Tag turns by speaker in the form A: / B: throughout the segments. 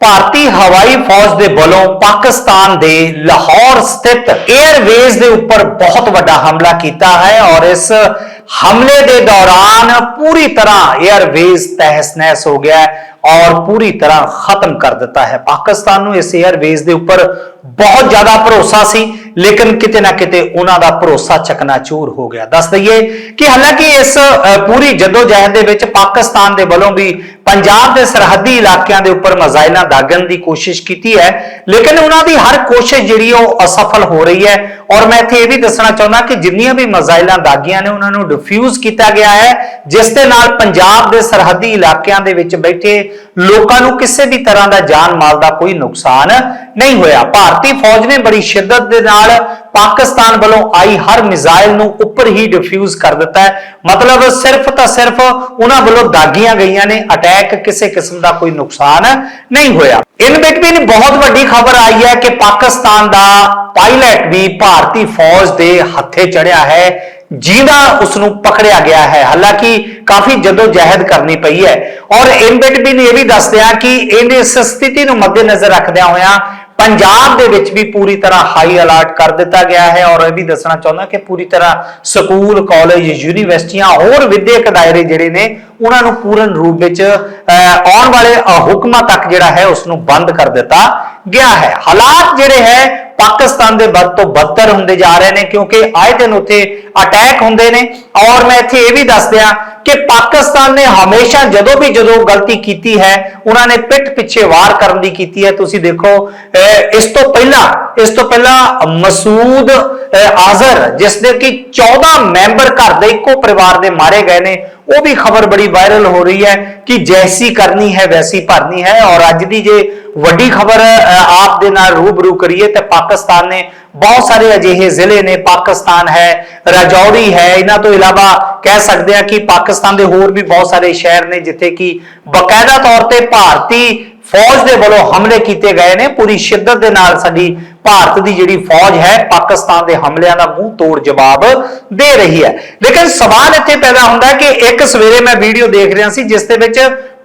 A: ਭਾਰਤੀ ਹਵਾਈ ਫੌਜ ਦੇ ਵੱਲੋਂ ਪਾਕਿਸਤਾਨ ਦੇ ਲਾਹੌਰ ਸਥਿਤ 에ਅਰਵੇਜ਼ ਦੇ ਉੱਪਰ ਬਹੁਤ ਵੱਡਾ ਹਮਲਾ ਕੀਤਾ ਹੈ ਔਰ ਇਸ ਹਮਲੇ ਦੇ ਦੌਰਾਨ ਪੂਰੀ ਤਰ੍ਹਾਂ 에ਅਰਵੇਜ਼ ਤਹਿਸ-ਨਹਿਸ ਹੋ ਗਿਆ ਔਰ ਪੂਰੀ ਤਰ੍ਹਾਂ ਖਤਮ ਕਰ ਦਿੱਤਾ ਹੈ। ਪਾਕਿਸਤਾਨ ਨੂੰ ਇਸ 에ਅਰਵੇਜ਼ ਦੇ ਉੱਪਰ ਬਹੁਤ ਜ਼ਿਆਦਾ ਭਰੋਸਾ ਸੀ ਲੇਕਿਨ ਕਿਤੇ ਨਾ ਕਿਤੇ ਉਹਨਾਂ ਦਾ ਭਰੋਸਾ ਚਕਨਾਚੂਰ ਹੋ ਗਿਆ। ਦੱਸ ਦਈਏ ਕਿ ਹਾਲਾਂਕਿ ਇਸ ਅ, ਪੂਰੀ ਜਦੋਜਹਿਦ ਦੇ ਵਿੱਚ ਪਾਕਿਸਤਾਨ ਦੇ ਵੱਲੋਂ ਵੀ ਪੰਜਾਬ ਦੇ ਸਰਹੱਦੀ ਇਲਾਕਿਆਂ ਦੇ ਉੱਪਰ ਮਜ਼ਾਇਲਾਂ ਦਾਗਣ ਦੀ ਕੋਸ਼ਿਸ਼ ਕੀਤੀ ਹੈ ਲੇਕਿਨ ਉਹਨਾਂ ਦੀ ਹਰ ਕੋਸ਼ਿਸ਼ ਜਿਹੜੀ ਉਹ ਅਸਫਲ ਹੋ ਰਹੀ ਹੈ। ਔਰ ਮੈਂ ਇੱਥੇ ਇਹ ਵੀ ਦੱਸਣਾ ਚਾਹੁੰਦਾ ਕਿ ਜਿੰਨੀਆਂ ਵੀ ਮਜ਼ਾਇਲਾਂ ਦਾਗੀਆਂ ਨੇ ਉਹਨਾਂ ਨੂੰ ਡਿਫਿਊਜ਼ ਕੀਤਾ ਗਿਆ ਹੈ ਜਿਸ ਦੇ ਨਾਲ ਪੰਜਾਬ ਦੇ ਸਰਹੱਦੀ ਇਲਾਕਿਆਂ ਦੇ ਵਿੱਚ ਬੈਠੇ ਲੋਕਾਂ ਨੂੰ ਕਿਸੇ ਵੀ ਤਰ੍ਹਾਂ ਦਾ ਜਾਨ ਮਾਲ ਦਾ ਕੋਈ ਨੁਕਸਾਨ ਨਹੀਂ ਹੋਇਆ। ਭਾਰਤ ਭਾਰਤੀ ਫੌਜ ਨੇ ਬੜੀ ਸ਼ਿੱਦਤ ਦੇ ਨਾਲ ਪਾਕਿਸਤਾਨ ਵੱਲੋਂ ਆਈ ਹਰ ਮਿਜ਼ਾਈਲ ਨੂੰ ਉੱਪਰ ਹੀ ਡਿਫਿਊਜ਼ ਕਰ ਦਿੱਤਾ ਹੈ। ਮਤਲਬ ਸਿਰਫ ਤਾਂ ਸਿਰਫ ਉਹਨਾਂ ਵੱਲੋਂ ਦਾਗੀਆਂ ਗਈਆਂ ਨੇ, ਅਟੈਕ ਕਿਸੇ ਕਿਸਮ ਦਾ ਕੋਈ ਨੁਕਸਾਨ ਨਹੀਂ ਹੋਇਆ। ਇਨ ਬਿਟਵੀਨ ਬਹੁਤ ਵੱਡੀ ਖਬਰ ਆਈ ਹੈ ਕਿ ਪਾਕਿਸਤਾਨ ਦਾ ਪਾਇਲਟ ਵੀ ਭਾਰਤੀ ਫੌਜ ਦੇ ਹੱਥੇ ਚੜਿਆ ਹੈ ਜਿਹਦਾ ਉਸ ਨੂੰ ਪਕੜਿਆ ਗਿਆ ਹੈ। ਹਾਲਾਂਕਿ ਕਾਫੀ ਜਦੋਂ ਜਹਿਦ ਕਰਨੀ ਪਈ ਹੈ। ਔਰ ਇਨ ਬਿਟਵੀਨ ਇਹ ਵੀ ਦੱਸਦੇ ਆ ਕਿ ਇਹਨੇ ਇਸ ਸਥਿਤੀ ਨੂੰ ਮੱਦੇਨਜ਼ਰ ਰੱਖਦਿਆਂ ਹੋਇਆਂ ਪੰਜਾਬ ਦੇ ਵਿੱਚ ਵੀ ਪੂਰੀ ਤਰ੍ਹਾਂ ਹਾਈ ਅਲਰਟ ਕਰ ਦਿੱਤਾ ਗਿਆ ਹੈ ਔਰ ਇਹ ਵੀ ਦੱਸਣਾ ਚਾਹੁੰਦਾ ਕਿ ਪੂਰੀ ਤਰ੍ਹਾਂ ਸਕੂਲ ਕਾਲਜ ਯੂਨੀਵਰਸਿਟੀਆਂ ਹੋਰ ਵਿਦਿਅਕ ਦਾਇਰੇ ਜਿਹੜੇ ਨੇ ਉਹਨਾਂ ਨੂੰ ਪੂਰਨ ਰੂਪ ਵਿੱਚ ਅਹ, ਆਉਣ ਵਾਲੇ ਹੁਕਮਾਂ ਤੱਕ ਜਿਹੜਾ ਹੈ ਉਸ ਨੂੰ ਬੰਦ ਕਰ ਦਿੱਤਾ ਗਿਆ ਹੈ। ਹਾਲਾਤ ਜਿਹੜੇ ਹੈ ਪਾਕਿਸਤਾਨ ਦੇ ਵੱਧ ਤੋਂ ਬੱਤਰ ਹੁੰਦੇ ਜਾ ਰਹੇ ਨੇ ਕਿਉਂਕਿ ਆਏ ਦਿਨ ਉੱਥੇ ਅਟੈਕ ਹੁੰਦੇ ਨੇ। ਔਰ ਮੈਂ ਇੱਥੇ ਇਹ ਵੀ ਦੱਸ ਦਿਆਂ ਕਿ ਪਾਕਿਸਤਾਨ ਨੇ ਹਮੇਸ਼ਾ ਜਦੋਂ ਵੀ ਜਦੋਂ ਗਲਤੀ ਕੀਤੀ ਹੈ ਉਹਨਾਂ ਨੇ ਪਿੱਠ ਪਿੱਛੇ ਵਾਰ ਕਰਨ ਦੀ ਕੀਤੀ ਹੈ। ਤੁਸੀਂ ਦੇਖੋ ਅਹ, ਇਸ ਤੋਂ ਪਹਿਲਾਂ ਇਸ ਤੋਂ ਪਹਿਲਾਂ ਮਸੂਦ ਆਜ਼ਰ ਜਿਸ ਦੇ ਕਿ 14 ਮੈਂਬਰ ਘਰ ਦੇ ਇੱਕੋ ਪਰਿਵਾਰ ਦੇ ਮਾਰੇ ਗਏ ਨੇ ਉਹ ਵੀ ਖਬਰ ਬੜੀ ਵਾਇਰਲ ਹੋ ਰਹੀ ਹੈ ਕਿ ਜੈਸੀ ਕਰਨੀ ਹੈ, ਵੈਸੀ ਭਰਨੀ ਹੈ ਔਰ ਅੱਜ ਦੀ ਜੇ ਵੱਡੀ ਖਬਰ ਆਪ ਦੇ ਨਾਲ ਰੂਬਰੂ ਕਰੀਏ ਤੇ ਪਾਕਿਸਤਾਨ ਨੇ ਬਹੁਤ ਸਾਰੇ ਅਜਿਹੇ ਜ਼ਿਲ੍ਹੇ ਨੇ, ਪਾਕਿਸਤਾਨ ਹੈ, ਰਾਜੌਰੀ ਹੈ, ਇਹਨਾਂ ਤੋਂ ਇਲਾਵਾ ਕਹਿ ਸਕਦੇ ਆ ਕਿ ਪਾਕਿਸਤਾਨ ਦੇ ਹੋਰ ਵੀ ਬਹੁਤ ਸਾਰੇ ਸ਼ਹਿਰ ਨੇ ਜਿੱਥੇ ਕਿ ਬਕਾਇਦਾ ਤੌਰ ਤੇ ਭਾਰਤੀ ਫੌਜ ਦੇ ਵੱਲੋਂ ਹਮਲੇ ਕੀਤੇ ਗਏ ਨੇ। ਪੂਰੀ ਸ਼ਿੱਦਤ ਦੇ ਨਾਲ ਸਾਡੀ ਭਾਰਤ ਦੀ ਜਿਹੜੀ ਫੌਜ ਹੈ, ਪਾਕਿਸਤਾਨ ਦੇ ਹਮਲਿਆਂ ਦਾ ਮੂੰਹ ਤੋੜ ਜਵਾਬ ਦੇ ਰਹੀ ਹੈ। ਲੇਕਿਨ ਸਵਾਲ ਇੱਥੇ ਪੈਦਾ ਹੁੰਦਾ ਹੈ ਕਿ ਇੱਕ ਸਵੇਰੇ ਮੈਂ ਵੀਡੀਓ ਦੇਖ ਰਿਹਾ ਸੀ, ਜਿਸ ਦੇ ਵਿੱਚ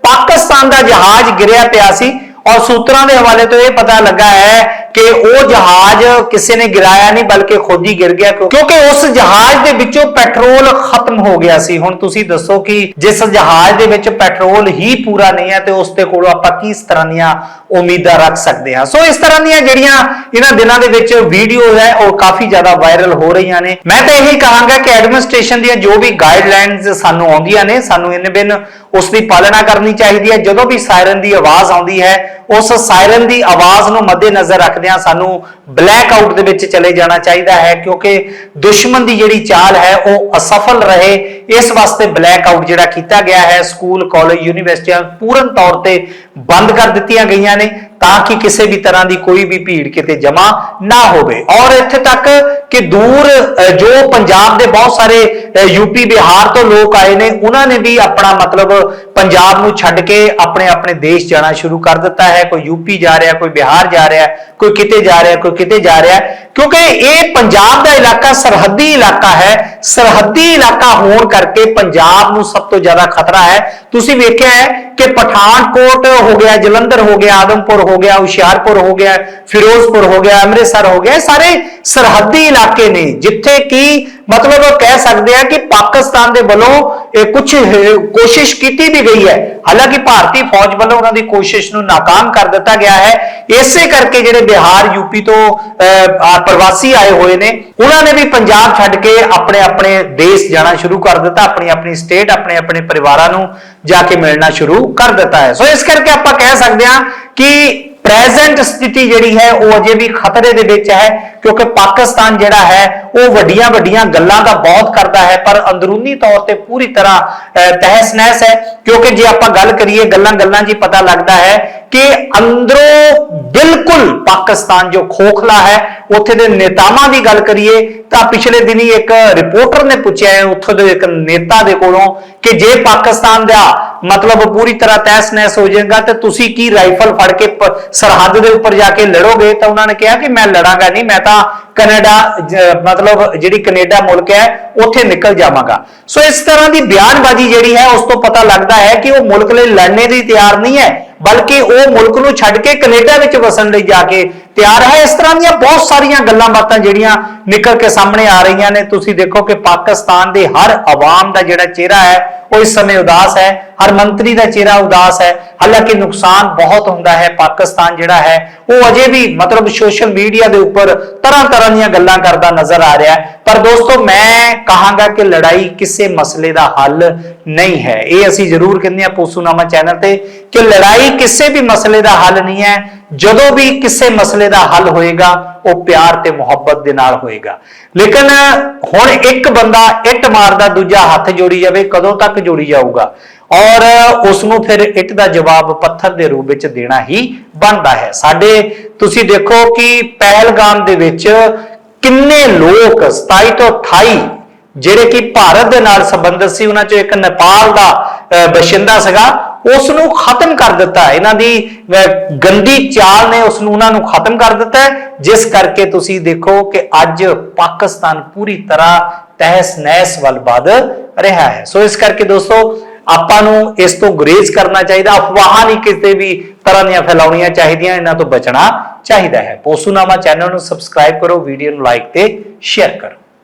A: ਪਾਕਿਸਤਾਨ ਦਾ ਜਹਾਜ਼ ਗਿਰਿਆ ਪਿਆ ਸੀ ਔਰ ਸੂਤਰਾਂ ਦੇ ਹਵਾਲੇ ਤੋਂ ਇਹ ਪਤਾ ਲੱਗਾ ਹੈ ਕਿ ਉਹ ਜਹਾਜ਼ ਕਿਸੇ ਨੇ ਗਿਰਾਇਆ ਨਹੀਂ, ਬਲਕਿ ਖੁਦ ਹੀ ਗਿਰ ਗਿਆ ਕਿਉਂਕਿ ਉਸ ਜਹਾਜ਼ ਦੇ ਵਿੱਚੋਂ ਪੈਟਰੋਲ ਖਤਮ ਹੋ ਗਿਆ ਸੀ। ਹੁਣ ਤੁਸੀਂ ਦੱਸੋ ਕਿ ਜਿਸ ਜਹਾਜ਼ ਦੇ ਵਿੱਚ ਪੈਟਰੋਲ ਹੀ ਪੂਰਾ ਨਹੀਂ ਹੈ, ਤੇ ਉਸ ਦੇ ਕੋਲੋਂ ਆਪਾਂ ਕਿਸ ਤਰ੍ਹਾਂ ਦੀਆਂ ਉਮੀਦਾਂ ਰੱਖ ਸਕਦੇ ਹਾਂ? ਸੋ ਇਸ ਤਰ੍ਹਾਂ ਦੀਆਂ ਜਿਹੜੀਆਂ ਇਹਨਾਂ ਦਿਨਾਂ ਦੇ ਵਿੱਚ ਵੀਡੀਓ ਹੈ, ਉਹ ਕਾਫੀ ਜ਼ਿਆਦਾ ਵਾਇਰਲ ਹੋ ਰਹੀਆਂ ਨੇ। ਮੈਂ ਤਾਂ ਇਹੀ ਕਹਾਂਗਾ ਕਿ ਐਡਮਿਨਿਸਟ੍ਰੇਸ਼ਨ ਦੀਆਂ ਜੋ ਵੀ ਗਾਈਡਲਾਈਨਸ ਸਾਨੂੰ ਆਉਂਦੀਆਂ ਨੇ, ਸਾਨੂੰ ਇਨ ਬਿਨ ਉਸ ਦੀ ਪਾਲਣਾ ਕਰਨੀ ਚਾਹੀਦੀ ਹੈ। ਜਦੋਂ ਵੀ ਸਾਇਰਨ ਦੀ ਆਵਾਜ਼ ਆਉਂਦੀ ਹੈ ਉਸ ਸਾਇਰਨ ਦੀ ਆਵਾਜ਼ ਨੂੰ ਮੱਦੇਨਜ਼ਰ ਰੱਖਦਿਆਂ ਸਾਨੂੰ ਬਲੈਕ ਆਊਟ ਦੇ ਵਿੱਚ ਚਲੇ ਜਾਣਾ ਚਾਹੀਦਾ ਹੈ, ਕਿਉਂਕਿ ਦੁਸ਼ਮਣ ਦੀ ਜਿਹੜੀ ਚਾਲ ਹੈ ਉਹ ਅਸਫਲ ਰਹੇ। ਇਸ ਵਾਸਤੇ ਬਲੈਕ ਆਊਟ ਜਿਹੜਾ ਕੀਤਾ ਗਿਆ ਹੈ ਸਕੂਲ ਕਾਲਜ ਯੂਨੀਵਰਸਿਟੀਆਂ ਪੂਰਨ ਤੌਰ ਤੇ ਬੰਦ ਕਰ ਦਿੱਤੀਆਂ ਗਈਆਂ ਨੇ, ਤਾਂ ਕਿ ਕਿਸੇ ਵੀ ਤਰ੍ਹਾਂ ਦੀ ਕੋਈ ਵੀ ਭੀੜ ਕਿਤੇ ਜਮਾ ਨਾ ਹੋਵੇ। ਔਰ ਇੱਥੇ ਤੱਕ ਕਿ ਦੂਰ ਜੋ ਪੰਜਾਬ ਦੇ ਬਹੁਤ ਸਾਰੇ ਯੂਪੀ ਬਿਹਾਰ ਤੋਂ ਲੋਕ ਆਏ ਨੇ, ਉਹਨਾਂ ਨੇ ਵੀ ਆਪਣਾ ਮਤਲਬ ਪੰਜਾਬ ਨੂੰ ਛੱਡ ਕੇ ਆਪਣੇ ਆਪਣੇ ਦੇਸ਼ ਜਾਣਾ ਸ਼ੁਰੂ ਕਰ ਦਿੱਤਾ ਹੈ। ਕੋਈ ਯੂਪੀ ਜਾ ਰਿਹਾ, ਕੋਈ ਬਿਹਾਰ ਜਾ ਰਿਹਾ, ਕੋਈ ਕਿਤੇ ਜਾ ਰਿਹਾ, ਕੋਈ ਕਿਤੇ ਜਾ ਰਿਹਾ। ਕਿਉਂਕਿ ਇਹ ਪੰਜਾਬ ਦਾ ਇਲਾਕਾ ਸਰਹੱਦੀ ਇਲਾਕਾ ਹੈ। ਸਰਹੱਦੀ ਇਲਾਕਾ ਹੋਣ ਕਰਕੇ ਪੰਜਾਬ ਨੂੰ ਸਭ ਤੋਂ ਜ਼ਿਆਦਾ ਖਤਰਾ ਹੈ। ਤੁਸੀਂ ਵੇਖਿਆ ਹੈ ਕਿ ਪਠਾਨਕੋਟ ਹੋ ਗਿਆ, ਜਲੰਧਰ ਹੋ ਗਿਆ, ਆਦਮਪੁਰ ਹੋ ਗਿਆ, ਹੁਸ਼ਿਆਰਪੁਰ ਹੋ ਗਿਆ, ਫਿਰੋਜ਼ਪੁਰ ਹੋ ਗਿਆ, ਅੰਮ੍ਰਿਤਸਰ ਹੋ ਗਿਆ, ਇਹ ਸਾਰੇ ਸਰਹੱਦੀ ਇਲਾਕੇ ਨੇ, ਜਿੱਥੇ ਕਿ ਮਤਲਬ ਉਹ ਕਹਿ ਸਕਦੇ ਆ ਕਿ ਪਾਕਿਸਤਾਨ ਦੇ ਵੱਲੋਂ ਇਹ ਕੁਝ ਕੋਸ਼ਿਸ਼ ਕੀਤੀ ਵੀ ਗਈ ਹੈ। ਹਾਲਾਂਕਿ ਭਾਰਤੀ ਫੌਜ ਵੱਲੋਂ ਉਹਨਾਂ ਦੀ ਕੋਸ਼ਿਸ਼ ਨੂੰ ਨਾਕਾਮ ਕਰ ਦਿੱਤਾ ਗਿਆ ਹੈ। ਇਸੇ ਕਰਕੇ ਜਿਹੜੇ ਬਿਹਾਰ ਯੂਪੀ ਤੋਂ ਅਹ, ਪ੍ਰਵਾਸੀ ਆਏ ਹੋਏ ਨੇ ਉਹਨਾਂ ਨੇ ਵੀ ਪੰਜਾਬ ਛੱਡ ਕੇ ਆਪਣੇ ਆਪਣੇ ਦੇਸ਼ ਜਾਣਾ ਸ਼ੁਰੂ ਕਰ ਦਿੱਤਾ ਆਪਣੀ ਆਪਣੀ ਸਟੇਟ ਆਪਣੇ ਆਪਣੇ ਪਰਿਵਾਰਾਂ ਨੂੰ ਜਾ ਕੇ ਮਿਲਣਾ ਸ਼ੁਰੂ ਕਰ ਦਿੱਤਾ ਹੈ। ਸੋ ਇਸ ਕਰਕੇ ਆਪਾਂ ਕਹਿ ਸਕਦੇ ਹਾਂ ਕਿ ਪ੍ਰੈਜ਼ੈਂਟ ਸਥਿਤੀ ਜਿਹੜੀ ਹੈ ਉਹ ਅਜੇ ਵੀ ਖਤਰੇ ਦੇ ਵਿੱਚ ਹੈ ਕਿਉਂਕਿ ਪਾਕਿਸਤਾਨ ਜਿਹੜਾ ਹੈ ਉਹ ਵੱਡੀਆਂ ਵੱਡੀਆਂ ਗੱਲਾਂ ਦਾ ਬਹੁਤ ਕਰਦਾ ਹੈ ਪਰ ਅੰਦਰੂਨੀ ਤੌਰ ਤੇ ਪੂਰੀ ਤਰ੍ਹਾਂ ਅਹ, ਤਹਿਸ-ਨਹਿਸ ਹੈ ਕਿਉਂਕਿ ਜੇ ਆਪਾਂ ਗੱਲ ਕਰੀਏ ਗੱਲਾਂ ਗੱਲਾਂ ਜੀ ਪਤਾ ਲੱਗਦਾ ਹੈ ਕਿ ਅੰਦਰੋਂ ਬਿਲਕੁਲ ਪਾਕਿਸਤਾਨ ਜੋ ਖੋਖਲਾ ਹੈ, ਉੱਥੇ ਦੇ ਨੇਤਾਵਾਂ ਦੀ ਗੱਲ ਕਰੀਏ, ਤਾਂ ਪਿਛਲੇ ਦਿਨੀ ਇੱਕ ਰਿਪੋਰਟਰ ਨੇ ਪੁੱਛਿਆ ਹੈ, ਉੱਥੋਂ ਦੇ ਇੱਕ ਨੇਤਾ ਦੇ ਕੋਲੋਂ ਕਿ ਜੇ ਪਾਕਿਸਤਾਨ ਦਾ ਮਤਲਬ ਪੂਰੀ ਤਰ੍ਹਾਂ ਤਹਿਸ-ਨਹਿਸ ਹੋ ਜਾਏਗਾ, ਤੇ ਤੁਸੀਂ ਕੀ ਰਾਈਫਲ ਫੜ ਕੇ ਸਰਹੱਦ ਦੇ ਉੱਪਰ ਜਾ ਕੇ ਲੜੋਗੇ? ਤਾਂ ਉਹਨਾਂ ਨੇ ਕਿਹਾ ਕਿ ਮੈਂ ਲੜਾਂਗਾ ਨਹੀਂ, ਮੈਂ ਤਾਂ ਕੈਨੇਡਾ ਮਤਲਬ ਜਿਹੜੀ ਕੈਨੇਡਾ ਮੁਲਕ ਹੈ, ਉੱਥੇ ਨਿਕਲ ਜਾਵਾਂਗਾ। ਸੋ ਇਸ ਤਰ੍ਹਾਂ ਦੀ ਬਿਆਨਬਾਜ਼ੀ ਜਿਹੜੀ ਹੈ, ਉਸ ਤੋਂ ਪਤਾ ਲੱਗਦਾ ਹੈ ਕਿ ਉਹ ਮੁਲਕ ਲਈ ਲੜਨੇ ਦੀ ਤਿਆਰ ਨਹੀਂ ਹੈ। ਬਲਕਿ ਉਹ ਮੁਲਕ ਨੂੰ ਛੱਡ ਕੇ ਕੈਨੇਡਾ ਵਿੱਚ ਵਸਣ ਲਈ ਜਾ ਕੇ ਤਿਆਰ ਹੈ। ਇਸ ਤਰ੍ਹਾਂ ਦੀਆਂ ਬਹੁਤ ਸਾਰੀਆਂ ਗੱਲਾਂ ਬਾਤਾਂ ਜਿਹੜੀਆਂ ਨਿਕਲ ਕੇ ਸਾਹਮਣੇ ਆ ਰਹੀਆਂ ਨੇ। ਤੁਸੀਂ ਦੇਖੋ ਕਿ ਪਾਕਿਸਤਾਨ ਦੇ ਹਰ ਆਵਾਮ ਦਾ ਜਿਹੜਾ ਚਿਹਰਾ ਹੈ, ਉਹ ਇਸ ਸਮੇਂ ਉਦਾਸ ਹੈ। ਹਰ ਮੰਤਰੀ ਦਾ ਚਿਹਰਾ ਉਦਾਸ ਹੈ। ਹਾਲਾਂਕਿ ਨੁਕਸਾਨ ਬਹੁਤ ਹੁੰਦਾ ਹੈ ਪਾਕਿਸਤਾਨ ਜਿਹੜਾ ਹੈ, ਉਹ ਅਜੇ ਵੀ ਮਤਲਬ ਸੋਸ਼ਲ ਮੀਡੀਆ ਦੇ ਉੱਪਰ ਤਰ੍ਹਾਂ ਤਰ੍ਹਾਂ ਦੀਆਂ ਗੱਲਾਂ ਕਰਦਾ ਨਜ਼ਰ ਆ ਰਿਹਾ ਹੈ। ਪਰ ਦੋਸਤੋ, ਮੈਂ ਕਹਾਂਗਾ ਕਿ ਲੜਾਈ ਕਿਸੇ ਮਸਲੇ ਦਾ ਹੱਲ ਨਹੀਂ ਹੈ। ਇਹ ਅਸੀਂ ਜ਼ਰੂਰ ਕਹਿੰਦੇ ਹਾਂ ਪੋਸੂਨਾਮਾ ਚੈਨਲ ਤੇ ਕਿ ਲੜਾਈ ਕਿਸੇ ਵੀ ਮਸਲੇ ਦਾ ਹੱਲ ਨਹੀਂ ਹੈ। ਜਦੋਂ ਵੀ ਕਿਸੇ ਮਸਲੇ ਦਾ ਹੱਲ ਹੋਏਗਾ, ਉਹ ਪਿਆਰ ਤੇ ਮੁਹੱਬਤ ਦੇ ਨਾਲ ਹੋਏਗਾ। ਲੇਕਿਨ ਹੁਣ ਇੱਕ ਬੰਦਾ ਇੱਟ ਮਾਰਦਾ, ਦੂਜਾ ਹੱਥ ਜੋੜੀ ਜਾਵੇ, ਕਦੋਂ ਤੱਕ ਜੋੜੀ ਜਾਊਗਾ? ਔਰ ਉਸ ਨੂੰ ਫਿਰ ਇੱਟ ਦਾ ਜਵਾਬ ਪੱਥਰ ਦੇ ਰੂਪ ਵਿੱਚ ਦੇਣਾ ਹੀ ਬਣਦਾ ਹੈ। ਸਾਡੇ ਤੁਸੀਂ ਦੇਖੋ ਕਿ ਪਹਿਲਗਾਮ ਦੇ ਵਿੱਚ ਕਿੰਨੇ ਲੋਕ 27 ਤੋਂ 28 ਜਿਹੜੇ ਕਿ ਭਾਰਤ ਦੇ ਨਾਲ ਸੰਬੰਧਿਤ ਸੀ ਉਹਨਾਂ ਚੋਂ ਇੱਕ ਨੇਪਾਲ ਦਾ ਅਹ, ਬਸ਼ਿੰਦਾ ਸੀਗਾ ਉਸ ਨੂੰ ਖਤਮ ਕਰ ਦਿੱਤਾ। ਇਹਨਾਂ ਦੀ ਅਹ, ਗੰਦੀ ਚਾਲ ਨੇ ਉਸ ਨੂੰ ਉਹਨਾਂ ਨੂੰ ਖਤਮ ਕਰ ਦਿੱਤਾ ਜਿਸ ਕਰਕੇ ਤੁਸੀਂ ਦੇਖੋ ਕਿ ਅੱਜ ਪਾਕਿਸਤਾਨ ਪੂਰੀ ਤਰ੍ਹਾਂ ਤਹਿਸ ਨਹਿਸ ਵੱਲ ਵੱਧ ਰਿਹਾ ਹੈ। ਸੋ ਇਸ ਕਰਕੇ ਦੋਸਤੋ ਆਪਾਂ ਨੂੰ ਇਸ ਤੋਂ ਗੁਰੇਜ਼ ਕਰਨਾ ਚਾਹੀਦਾ, ਅਫਵਾਹਾਂ ਨਹੀਂ ਕਿਸੇ ਵੀ ਤਰ੍ਹਾਂ ਦੀਆਂ ਫੈਲਾਉਣੀਆਂ ਚਾਹੀਦੀਆਂ, ਇਹਨਾਂ ਤੋਂ ਬਚਣਾ ਚਾਹੀਦਾ ਹੈ। ਪੋਸੂਨਾਮਾ ਚੈਨਲ ਨੂੰ ਸਬਸਕ੍ਰਾਈਬ ਕਰੋ ਵੀਡੀਓ ਨੂੰ ਲਾਈਕ ਤੇ ਸ਼ੇਅਰ ਕਰੋ।